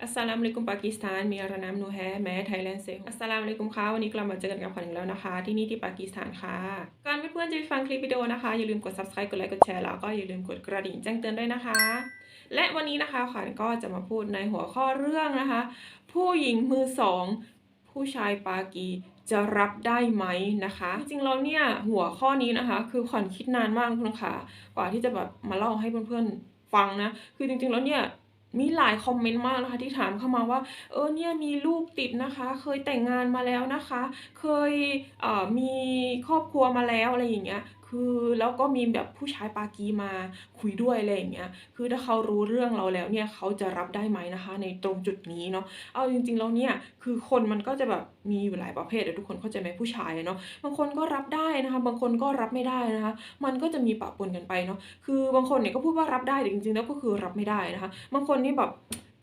อัสสลามุอะลัยกุมปากีสถานมีอารานามนูแฮแม้ไทยแลนด์เซลอัสสลามุอะลัยกุมค่ะวันนี้กลับมาเจอกันกับขวัญอีกแล้วนะคะ ที่นี่ที่ปากีสถานค่ะ ก่อนเพื่อนๆจะไปฟังคลิปวิดีโอนะคะ อย่าลืมกด subscribe กดไลค์กดแชร์แล้วก็อย่าลืมกดกระดิ่งแจ้งเตือนด้วยนะคะ และวันนี้นะคะขวัญก็จะมาพูดในหัวข้อเรื่องนะคะ ผู้หญิงมือสองผู้ชายปากีจะรับได้ไหมนะคะ จริงๆแล้วเนี่ยหัวข้อนี้นะคะ คือขวัญคิดนานมากคุณค่ะกว่าที่จะแบบมาเล่าให้เพื่อนๆฟังนะคือจริงๆแล้วเนี่ย มีหลายคอมเมนต์มากนะคะที่ถามเข้ามาว่า เออเนี่ยมีลูกติดนะคะ เคยแต่งงานมาแล้วนะคะ เคยเอ่อมีครอบครัวมาแล้วอะไรอย่างเงี้ย คือแล้วก็มีแบบผู้ชายปากีมาคุยด้วยอะไรอย่างเงี้ย คือถ้าเขารู้เรื่องเราแล้วเนี่ยเขาจะรับได้ไหมนะคะ ในตรงจุดนี้เนาะ เอาจริงๆแล้วเนี่ยคือคนมันก็จะแบบมีอยู่หลายประเภทอะทุกคนเข้าใจไหมผู้ชายเนาะ บางคนก็รับได้นะคะ บางคนก็รับไม่ได้นะคะ มันก็จะมีปะปนกันไปเนาะ คือบางคนเนี่ยก็พูดว่ารับได้แต่จริงๆแล้วก็คือรับไม่ได้นะคะ บางคนนี่แบบ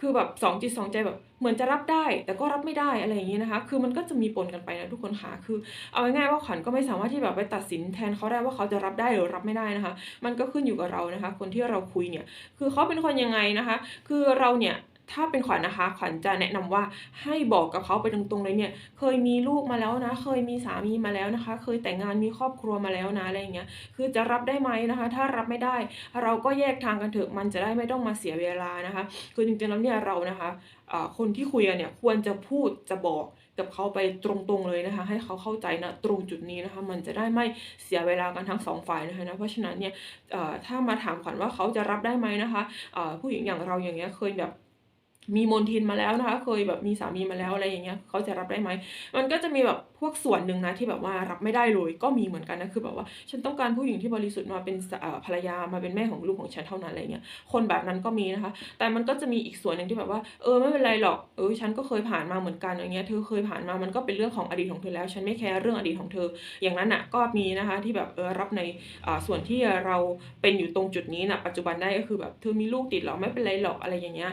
คือแบบสองจิตสองใจแบบเหมือนจะรับได้ แต่ก็รับไม่ได้อะไรอย่างนี้นะคะ คือมันก็จะมีปนกันไปนะทุกคนค่ะคือเอาง่ายๆว่าขวัญก็ไม่สามารถที่แบบไปตัดสินแทนเขาได้ว่าเขาจะรับได้หรือรับไม่ได้นะคะ มันก็ขึ้นอยู่กับเรานะคะ คนที่เราคุยเนี่ย คือเขาเป็นคนยังไงนะคะ คือเราเนี่ย ถ้าเป็นขวัญนะคะ ขวัญจะแนะนำว่าให้บอกกับเขาไปตรงๆเลยเนี่ย เคยมีลูกมาแล้วนะ เคยมีสามีมาแล้วนะคะ เคยแต่งงานมีครอบครัวมาแล้วนะอะไรอย่างเงี้ย คือจะรับได้ไหมนะคะ ถ้ารับไม่ได้ เราก็แยกทางกันเถอะ มันจะได้ไม่ต้องมาเสียเวลานะคะ คือจริงๆแล้วเนี่ยเรานะคะคนที่คุยกันเนี่ยควรจะพูดจะบอกกับเขาไปตรงๆเลยนะคะ ให้เขาเข้าใจนะตรงจุดนี้นะคะ มันจะได้ไม่เสียเวลากันทั้งสองฝ่ายนะคะนะเพราะฉะนั้นเนี่ยถ้ามาถามขวัญว่าเขาจะรับได้ไหมนะคะผู้หญิงอย่างเราอย่างเงี้ยเคยแบบ มีมนทินมาแล้วนะคะ เคยแบบมีสามีมาแล้วอะไรอย่างเงี้ยเขาจะรับได้ไหม มันก็จะมีแบบ วกส่วนหนึ่งนะที่แบบว่ารับไม่ได้เลยก็มีเหมือนกันนะคือแบบว่าฉันต้องการผู้หญิงที่บริสุทธิ์มาเป็นเอ่อภรรยามาเป็นแม่ของลูกของฉันเท่านั้นอะไรเงี้ยคนแบบนั้นก็มีนะคะ แต่มันก็จะมีอีกส่วนหนึ่งที่แบบว่าเออไม่เป็นไรหรอกเออฉันก็เคยผ่านมาเหมือนกันอย่างเงี้ยเธอเคยผ่านมามันก็เป็นเรื่องของอดีตของเธอแล้ว ฉันไม่แคร์เรื่องอดีตของเธอ อย่างนั้นอะก็มีนะคะที่แบบเออรับในอ่าส่วนที่เราเป็นอยู่ตรงจุดนี้นะปัจจุบันได้ก็คือแบบเธอมีลูกติดหรอไม่เป็นไรหรอกอะไรอย่างเงี้ย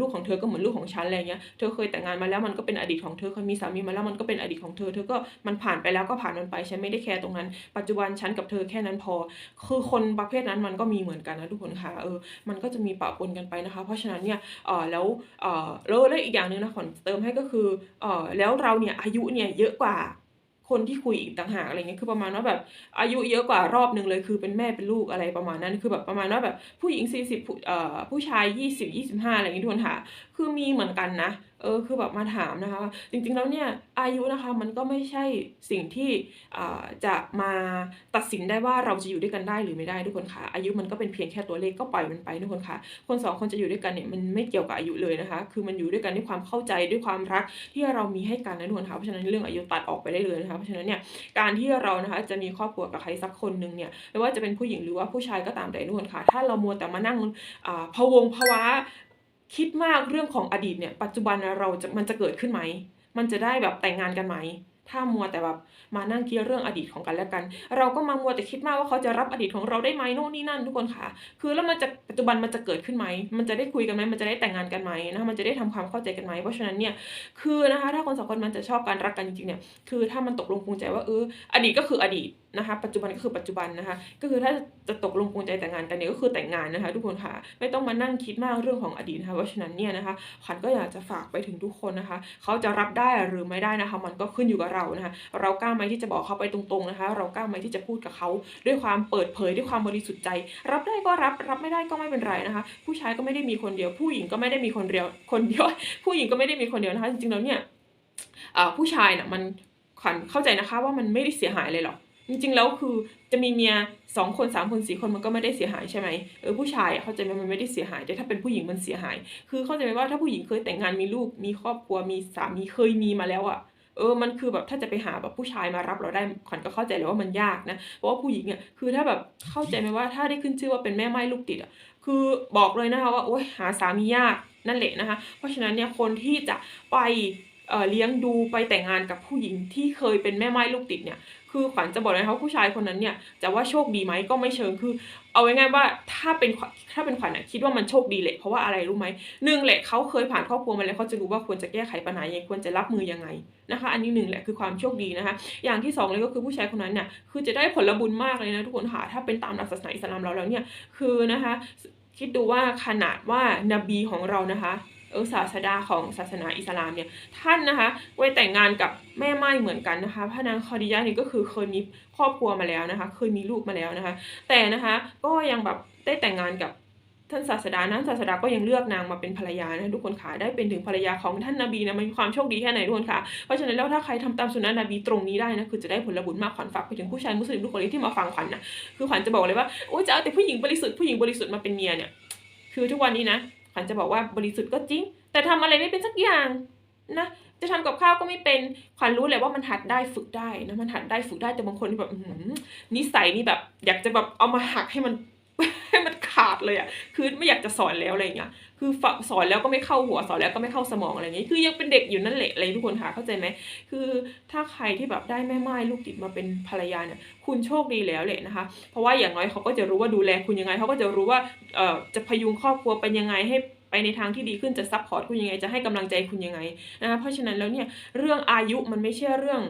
ลูกของเธอก็เหมือนลูกของฉันอะไรเงี้ยเธอเคยแต่งงานมาแล้วมันก็เป็นอดีตของเธอเคยมีสามีมาแล้วมันก็เป็นอดีตของเธอเธอก็มันผ่านไปแล้วก็ผ่านมันไป ฉันไม่ได้แคร์ตรงนั้น ปัจจุบันฉันกับเธอแค่นั้นพอ คือคนประเภทนั้นมันก็มีเหมือนกันนะทุกคนค่ะเออมันก็จะมีปะปนกันไปนะคะ เพราะฉะนั้นเนี่ยเออแล้วเออแล้วแล้วอีกอย่างหนึ่งนะขอเติมให้ก็คือเออแล้วเราเนี่ยอายุเนี่ยเยอะกว่าคนที่คุยอีกต่างหากอะไรเงี้ยคือประมาณว่าแบบอายุเยอะกว่ารอบหนึ่งเลยคือเป็นแม่เป็นลูกอะไรประมาณนั้นคือแบบประมาณว่าแบบผู้หญิง 40ผู้เอ่อผู้ชาย 20 25 อะไรอย่างงี้ยทุกคนค่ะ คือมีเหมือนกันนะ เออคือแบบมาถามนะคะว่าจริงๆแล้วเนี่ยอายุนะคะมันก็ไม่ใช่สิ่งที่อ่าจะมาตัดสินได้ว่าเราจะอยู่ด้วยกันได้หรือไม่ได้ทุกคนค่ะอายุมันก็เป็นเพียงแค่ตัวเลขก็ปล่อยมันไปทุกคนค่ะคนสองคนจะอยู่ด้วยกันเนี่ยมันไม่เกี่ยวกับอายุเลยนะคะ คือมันอยู่ด้วยกันด้วยความเข้าใจด้วยความรักที่เรามีให้กันนะทุกคนค่ะเพราะฉะนั้นเรื่องอายุตัดออกไปได้เลยนะคะเพราะฉะนั้นเนี่ยการที่เรานะคะจะมีครอบครัวกับใครสักคนหนึ่งเนี่ยไม่ว่าจะเป็นผู้หญิงหรือว่าผู้ชายก็ตามแต่ทุกคนค่ะถ้าเรามัวแต่มานั่งพะวงพะว้า คิดมากเรื่องของอดีตเนี่ย ปัจจุบันเราจะมันจะเกิดขึ้นไหม มันจะได้แบบแต่งงานกันไหม ถ้ามัวแต่แบบมานั่งคิดเรื่องอดีตของกันและกัน เราก็มามัวแต่คิดมากว่าเขาจะรับอดีตของเราได้ไหมโน่นนี่นั่นทุกคนค่ะ คือแล้วมันจะปัจจุบันมันจะเกิดขึ้นไหม มันจะได้คุยกันไหมมันจะได้แต่งงานกันไหมนะคะมันจะได้ทำความเข้าใจกันไหมเพราะฉะนั้นเนี่ยคือนะคะถ้าคนสองคนมันจะชอบการรักกันจริงๆเนี่ยคือถ้ามันตกลงปรงใจว่าเอออดีตก็คืออดีตนะคะปัจจุบันก็คือปัจจุบันนะคะ ก็คือถ้าจะตกลงปรงใจแต่งงานกันเนี่ยก็คือแต่งงานนะคะ ทุกคนค่ะไม่ต้องมานั่งคิดมากเรื่องของอดีตนะคะเพราะฉะนั้นเนี่ยนะคะขวัญก็อยากจะฝากไปถึงทุกคนนะคะ เขาจะรับได้หรือไม่ได้นะคะ มันก็ขึ้นอยู่กับเรานะคะเรากล้าไหมที่จะบอกเขาไปตรงๆนะคะ เรากล้าไหมที่จะพูดกับเขาด้วยความเปิดเผยด้วยความบริสุทธิ์ใจ รับได้ก็รับรับไม่ได้ก็ไม่เป็นไรนะคะ ผู้ชายก็ไม่ได้มีคนเดียว ผู้หญิงก็ไม่ได้มีคนเดียวคนเดียวผู้หญิงก็ไม่ได้มีคนเดียวนะคะ จริงๆแล้วเนี่ยผู้ชายน่ะมันขวัญเข้าใจนะคะว่ามันไม่ได้เสียหายเลยหรอกจริงๆแล้วคือจะมีเมียสองคนสามคนสี่คนมันก็ไม่ได้เสียหายใช่ไหมเออผู้ชายเข้าใจไหมมันไม่ได้เสียหาย แต่ถ้าเป็นผู้หญิงมันเสียหาย คือเข้าใจไหมว่าถ้าผู้หญิงเคยแต่งงานมีลูกมีครอบครัวมีสามีเคยมีมาแล้วอะ เออมันคือแบบถ้าจะไปหาแบบผู้ชายมารับเราได้ขวัญก็เข้าใจเลยว่ามันยากนะเพราะว่าผู้หญิงเนี่ยคือถ้าแบบเข้าใจไหมว่าถ้าได้ขึ้นชื่อว่าเป็นแม่ไม้ลูกติดอะคือบอกเลยนะคะว่าโอ๊ยหาสามียากนั่นแหละนะคะเพราะฉะนั้นเนี่ยคนที่จะไปเอ่อเลี้ยงดูไปแต่งงานกับผู้หญิงที่เคยเป็นแม่ไม้ลูกติดเนี่ย คือขวัญจะบอกเลยนะคะว่าผู้ชายคนนั้นเนี่ยจะว่าโชคดีไหมก็ไม่เชิงคือ เอาง่ายๆว่าถ้าเป็นถ้าเป็นขวัญนะคิดว่ามันโชคดีแหละเพราะว่าอะไรรู้ไหมหนึ่งแหละเขาเคยผ่านครอบครัวมาแล้วเขาจะรู้ว่าควรจะแก้ไขปัญหายังไงควรจะรับมือยังไงนะคะ อันนี้หนึ่งแหละคือความโชคดีนะคะ อย่างที่สองเลยก็คือผู้ชายคนนั้นเนี่ยคือจะได้ผลบุญมากเลยนะทุกคนค่ะถ้าเป็นตามหลักศาสนาอิสลามเราแล้วเนี่ยคือนะคะ คิดดูว่าขนาดว่านบีของเรานะคะ ศาสดาของศาสนาอิสลามเนี่ยท่านนะคะไว้แต่งงานกับแม่ไม้เหมือนกันนะคะพระนางคอดิยะนี่ก็คือเคยมีครอบครัวมาแล้วนะคะเคยมีลูกมาแล้วนะคะ แต่นะคะก็ยังแบบได้แต่งงานกับท่านศาสดานั้นศาสดาก็ยังเลือกนางมาเป็นภรรยานะทุกคนค่ะได้เป็นถึงภรรยาของท่านนบีนะมันมีความโชคดีแค่ไหนทุกคนค่ะเพราะฉะนั้นแล้วถ้าใครทำตามสุนนะนบีตรงนี้ได้นะคือจะได้ผลบุญมากขวัญฝากไปถึงผู้ชายมุสลิมทุกคนเลยที่มาฟังขวัญนะคือขวัญจะบอกเลยว่าโอ้จะเอาแต่ผู้หญิงบริสุทธิ์ผู้หญิงบริสุทธิ์มาเป็นเมียเนี่ยคือทุกวันนี้นะ ขวัญจะบอกว่าบริสุทธิ์ก็จริง แต่ทำอะไรไม่เป็นสักอย่างนะจะทำกับข้าวก็ไม่เป็นขวัญรู้แหละว่ามันหัดได้ฝึกได้นะมันหัดได้ฝึกได้แต่บางคนที่แบบนิสัยนี่แบบ อยากจะแบบเอามาหักให้มัน ให้มันขาดเลยอะคือไม่อยากจะสอนแล้วอะไรเงี้ยคือฝสอนแล้วก็ไม่เข้าหัวสอนแล้วก็ไม่เข้าสมองอะไรเงี้ยคือยังเป็นเด็กอยู่นั่นแหละอะไรทุกคนค่ะเข้าใจไหมคือถ้าใครที่แบบได้แม่ไม้ลูกติดมาเป็นภรรยาเนี่ยคุณโชคดีแล้วแหละนะคะ เพราะว่าอย่างน้อยเขาก็จะรู้ว่าดูแลคุณยังไงเขาก็จะรู้ว่าเอ่อจะพยุงครอบครัวเป็นยังไงให้ไปในทางที่ดีขึ้นจะซัพพอร์ตคุณยังไงจะให้กำลังใจคุณยังไงนะคะเพราะฉะนั้นแล้วเนี่ยเรื่องอายุมันไม่ใช่เรื่อง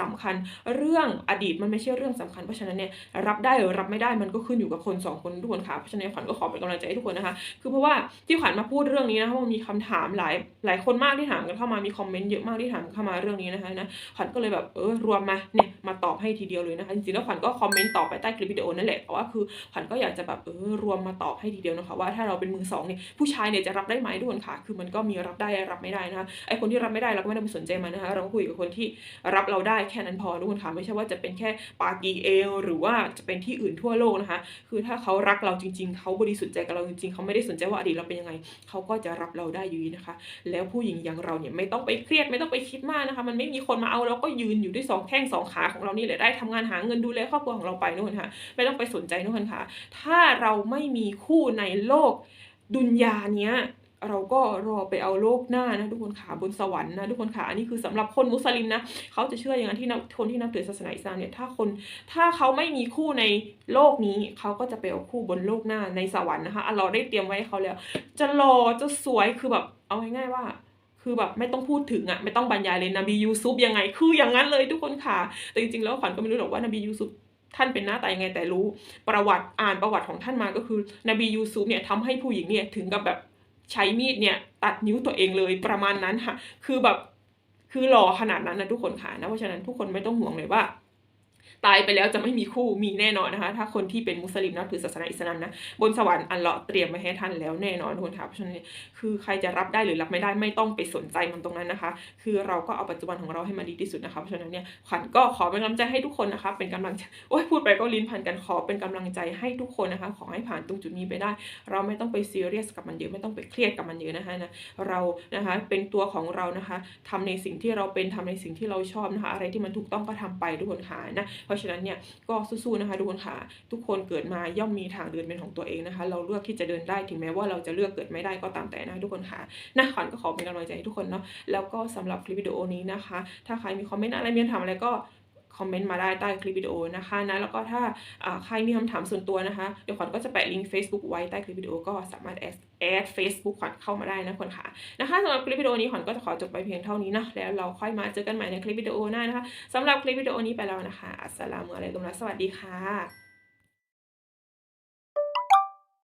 สำคัญ เรื่องอดีตมันไม่ใช่เรื่องสำคัญเพราะฉะนั้นเนี่ยรับได้หรือรับไม่ได้มันก็ขึ้นอยู่กับคนสองคนทุกคนค่ะเพราะฉะนั้นขวัญก็ขอเป็นกำลังใจให้ทุกคนนะคะ คือเพราะว่าที่ขวัญมาพูดเรื่องนี้นะคะมันมีคำถามหลายหลายคนมากที่ถามกันเข้ามามีคอมเมนต์เยอะมากที่ถามเข้ามาเรื่องนี้นะคะนะขวัญก็เลยแบบเออรวมมาเนี่ยมาตอบให้ทีเดียวเลยนะคะจริงๆแล้วขวัญก็คอมเมนต์ตอบไปใต้คลิปวิดีโอนั่นแหละแต่ว่าคือขวัญก็อยากจะแบบเออรวมมาตอบให้ทีเดียวนะคะว่าถ้าเราเป็นมือสองเนี่ยผู้ชายเนี่ยจะรับได้ไหมทุกคนค่ะ คือมันก็มีรับได้รับไม่ได้นะคะไอคนที่รับไม่ได้เราก็ไม่ต้องไปสนใจมันนะคะเราก็คุยกับคนที่รับเราได้แค่นั้นพอทุกคนค่ะไม่ใช่ว่าจะเป็นแค่ปากีเอล หรือว่าจะเป็นที่อื่นทั่วโลกนะคะ คือถ้าเขารักเราจริง ๆ เขาบริสุทธิ์ใจกับเราจริงๆ เขาไม่ได้สนใจว่าอดีตเราเป็นยังไง เขาก็จะรับเราได้อยู่ดีนะคะ แล้วผู้หญิงอย่างเราเนี่ยไม่ต้องไปเครียดไม่ต้องไปคิดมากนะคะ มันไม่มีคนมาเอาเราก็ยืนอยู่ด้วยสองแข้งสองขาของเรานี่แหละได้ทำงานหาเงินดูแลครอบครัวของเราไปนู่นค่ะไม่ต้องไปสนใจนู่นค่ะถ้าเราไม่มีคู่ในโลกดุนยาเนี้ย เราก็รอไปเอาโลกหน้านะทุกคนขาบนสวรรค์นะทุกคนขาอันนี้คือสำหรับคนมุสลิมนะเขาจะเชื่ออย่างนั้นที่นับคนที่นับถือศาสนาอิสลามเนี่ยถ้าคนถ้าเขาไม่มีคู่ในโลกนี้เขาก็จะไปเอาคู่บนโลกหน้าในสวรรค์นะคะเลอฮ์ได้เตรียมไว้ให้เขาแล้ว จะหล่อจะสวยคือแบบเอาง่ายๆว่าคือแบบไม่ต้องพูดถึงอะไม่ต้องบรรยายเลยนบียูซุปยังไง คืออย่างนั้นเลยทุกคนค่ะ แต่จริงๆแล้วขวัญก็ไม่รู้หรอกว่านบียูซุปท่านเป็นหน้าตายังไงแต่รู้ ประวัติอ่านประวัติของท่านมาก็คือนบียูซุปเนี่ยทำให้ผู้หญิงเนี่ยถึงกับแบบ ใช้มีดเนี่ยตัดนิ้วตัวเองเลยประมาณนั้นค่ะ คือแบบคือหล่อขนาดนั้นนะทุกคนค่ะนะเพราะฉะนั้นทุกคนไม่ต้องห่วงเลยว่า ตายไปแล้วจะไม่มีคู่มีแน่นอนนะคะ ถ้าคนที่เป็นมุสลิมนับถือศาสนาอิสลามนะ บนสวรรค์อัลเลาะห์เตรียมไว้ให้ท่านแล้วแน่นอนทุกคนค่ะเพราะฉะนั้นคือใครจะรับได้หรือรับไม่ได้ไม่ต้องไปสนใจมันตรงนั้นนะคะ คือเราก็เอาปัจจุบันของเราให้มันดีที่สุดนะคะ เพราะฉะนั้นเนี่ยขวัญก็ขอเป็นกำลังใจให้ทุกคนนะคะ เป็นกำลังใจโอ้ยพูดไปก็ลิ้นพันกันขอเป็นกำลังใจให้ทุกคนนะคะ ขอให้ผ่านตรงจุดนี้ไปได้ เราไม่ต้องไปซีเรียสกับมันเยอะไม่ต้องไปเครียดกับมันเยอะนะคะนะเรานะคะเป็นตัวของเรานะคะทำในสิ่งที่เราเป็นทำในสิ่งที่เราชอบนะคะ อะไรที่มันถูกต้องก็ทำไปทุกคนค่ะนะเพราะฉะนั้นเนี่ยก็สู้ๆนะคะทุกคนค่ะทุกคนเกิดมาย่อมมีทางเดินเป็นของตัวเองนะคะ เราเลือกที่จะเดินได้ถึงแม้ว่าเราจะเลือกเกิดไม่ได้ก็ตามแต่นะทุกคนค่ะนะขวัญก็ขอเป็นกำลังใจให้ทุกคนเนาะแล้วก็สำหรับคลิปวิดีโอนี้นะคะ ถ้าใครมีคอมเมนต์อะไรมีคำถามอะไรก็ คอมเมนต์มาได้ใต้คลิปวิดีโอนะคะนะแล้วก็ถ้าใครมีคำถามส่วนตัวนะคะ เดี๋ยวขวัญก็จะแปะลิงก์ Facebook ไว้ใต้คลิปวิดีโอก็สามารถแอดแอดเฟซบุ๊กขวัญเข้ามาได้นะคนค่ะนะคะสำหรับคลิปวิดีโอนี้ขวัญก็จะขอจบไปเพียงเท่านี้นะแล้วเราค่อยมาเจอกันใหม่ในคลิปวิดีโอหน้านะคะสำหรับคลิปวิดีโอนี้ไปแล้วนะคะอัสสลามุอะลัยกุมและสวัสดีค่ะ